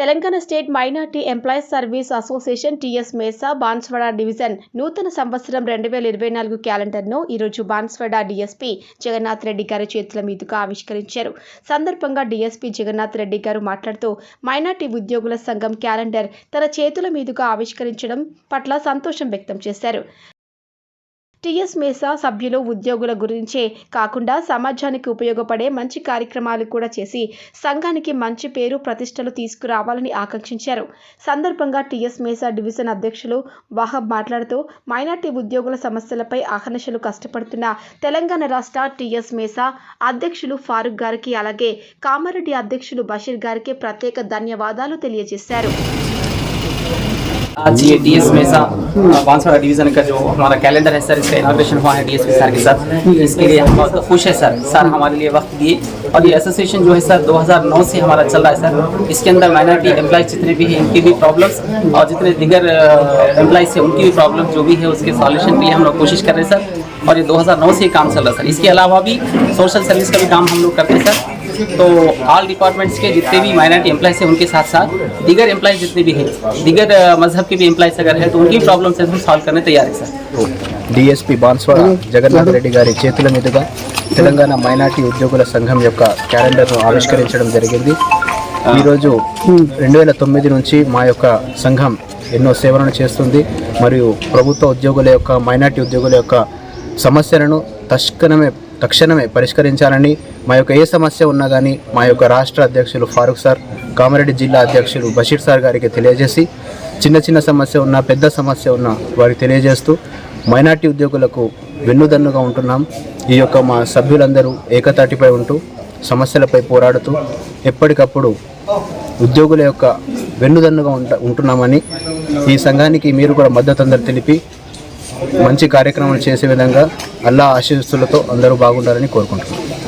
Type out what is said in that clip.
Telangana state minority employees service association TS MESA Banswada division నూతన సంవత్సరం రెండు వేల ఇరవై నాలుగు క్యాలెండర్ను ఈరోజు బాన్స్వాడ డీఎస్పీ జగన్నాథ్ రెడ్డి గారి చేతుల మీదుగా ఆవిష్కరించారు. సందర్భంగా డీఎస్పీ జగన్నాథ్ రెడ్డి గారు మాట్లాడుతూ మైనార్టీ ఉద్యోగుల సంఘం క్యాలెండర్ తన చేతుల మీదుగా ఆవిష్కరించడం పట్ల సంతోషం వ్యక్తం చేశారు. టీఎస్ మేసా సభ్యులు ఉద్యోగుల గురించే కాకుండా సమాజానికి ఉపయోగపడే మంచి కార్యక్రమాలు కూడా చేసి సంఘానికి మంచి పేరు ప్రతిష్టలు తీసుకురావాలని ఆకాంక్షించారు. సందర్భంగా టీఎస్ మేసా డివిజన్ అధ్యక్షులు వాహబ్ మాట్లాడుతూ మైనార్టీ ఉద్యోగుల సమస్యలపై అహర్నిశలు కష్టపడుతున్న తెలంగాణ రాష్ట్ర టీఎస్ మేసా అధ్యక్షులు ఫారూక్ గారికి అలాగే కామారెడ్డి అధ్యక్షులు బషీర్ గారికి ప్రత్యేక ధన్యవాదాలు తెలియజేశారు. आज ये D S MESA Banswada division का जो हमारा कैलेंडर है सर इसका इनाग्रेशन हुआ है डीएसपी सर के साथ। इसके लिए हम बहुत खुश है सर सर हमारे लिए वक्त दिए। और ये एसोसिएशन जो है सर 2009 से हमारा चल रहा है सर इसके अंदर माइनॉरिटी एम्प्लॉय जितने भी हैं, इनकी भी प्रॉब्लम्स और जितने दिगर एम्प्लॉयज़ हैं, उनकी भी प्रॉब्लम जो भी है, उसके सॉल्यूशन के लिए हम लोग कोशिश कर रहे हैं सर और ये 2009 से ये काम चल रहा है सर इसके अलावा भी सोशल सर्विस का भी काम हम लोग करते हैं सर तो ऑल डिपार्टमेंट्स के जितने भी माइनॉरिटी एम्प्लॉयज हैं उनके साथ साथ दीगर एम्प्लॉयज जितने भी हैं दीगर अ, मजहब के भी एम्प्लॉयज अगर है तो उनकी प्रॉब्लम से हम सॉल्व करने तैयार है सर డిఎస్పి బాన్స్వాడ జగన్నాథ్ రెడ్డి గారి చేతుల మీదుగా తెలంగాణ మైనార్టీ ఉద్యోగుల సంఘం యొక్క క్యాలెండర్ను ఆవిష్కరించడం జరిగింది ఈరోజు రెండు వేల తొమ్మిది నుంచి మా యొక్క సంఘం ఎన్నో సేవలను చేస్తుంది మరియు ప్రభుత్వ ఉద్యోగుల యొక్క మైనార్టీ ఉద్యోగుల యొక్క సమస్యలను తక్షణమే తక్షణమే పరిష్కరించాలని మా యొక్క ఏ సమస్య ఉన్నా కానీ మా యొక్క రాష్ట్ర అధ్యక్షులు ఫారూక్ సార్ కామారెడ్డి జిల్లా అధ్యక్షులు బషీర్ సార్ గారికి తెలియజేసి చిన్న చిన్న సమస్య ఉన్నా పెద్ద సమస్య ఉన్నా వారికి తెలియజేస్తూ మైనార్టీ ఉద్యోగులకు వెన్నుదన్నుగా ఉంటున్నాం. ఈ యొక్క మా సభ్యులందరూ ఏకతాటిపై ఉంటూ సమస్యలపై పోరాడుతూ ఎప్పటికప్పుడు ఉద్యోగుల యొక్క వెన్నుదన్నుగా ఉంట ఉంటున్నామని ఈ సంఘానికి మీరు కూడా మద్దతు అందరు తెలిపి మంచి కార్యక్రమాలు చేసే విధంగా అల్లా ఆశీస్సులతో అందరూ బాగుండాలని కోరుకుంటున్నాను